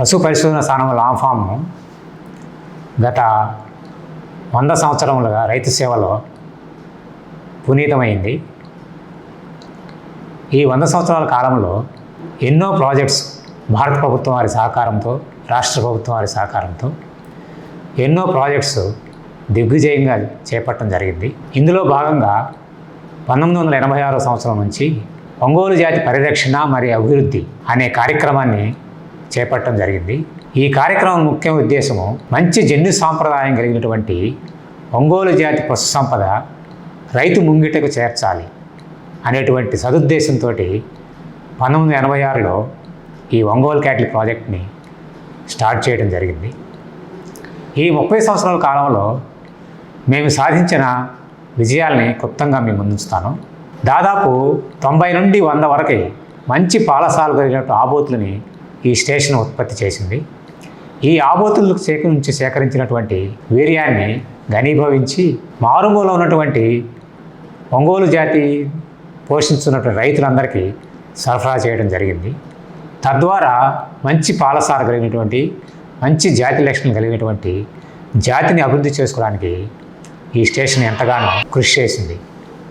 పశు పరిశోధన స్థానం లాంఫామ్ గత వంద సంవత్సరములుగా రైతు సేవలో పునీతమైంది. ఈ వంద సంవత్సరాల కాలంలో ఎన్నో ప్రాజెక్ట్స్ భారత ప్రభుత్వం వారి సహకారంతో రాష్ట్ర ప్రభుత్వం వారి సహకారంతో ఎన్నో ప్రాజెక్ట్స్ దిగ్విజయంగా చేపట్టడం జరిగింది. ఇందులో భాగంగా పంతొమ్మిది వందల ఎనభై ఆరో సంవత్సరం నుంచి ఒంగోలు జాతి పరిరక్షణ మరియు అభివృద్ధి అనే కార్యక్రమాన్ని చేపట్టడం జరిగింది. ఈ కార్యక్రమం ముఖ్య ఉద్దేశము మంచి జన్యు సాంప్రదాయం కలిగినటువంటి ఒంగోలు జాతి పశు సంపద రైతు ముంగిటకు చేర్చాలి అనేటువంటి సదుద్దేశంతో పంతొమ్మిది ఎనభై ఆరులో ఈ ఒంగోలు క్యాటిల్ ప్రాజెక్ట్ని స్టార్ట్ చేయడం జరిగింది. ఈ ముప్పై సంవత్సరాల కాలంలో మేము సాధించిన విజయాల్ని క్లుప్తంగా మీ ముందుంచుతాను. దాదాపు తొంభై నుండి వంద వరకు మంచి పాలసాలు కలిగినట్టు ఆబోతులని ఈ స్టేషన్ ఉత్పత్తి చేసింది. ఈ ఆబోతులు సేక నుంచి సేకరించినటువంటి వీర్యాన్ని ఘనీభవించి మారుమూల ఉన్నటువంటి ఒంగోలు జాతి పోషించున్నటువంటి రైతులందరికీ సరఫరా చేయడం జరిగింది. తద్వారా మంచి పాలసార కలిగినటువంటి మంచి జాతి లక్షణం కలిగినటువంటి జాతిని అభివృద్ధి చేసుకోవడానికి ఈ స్టేషన్ ఎంతగానో కృషి చేసింది.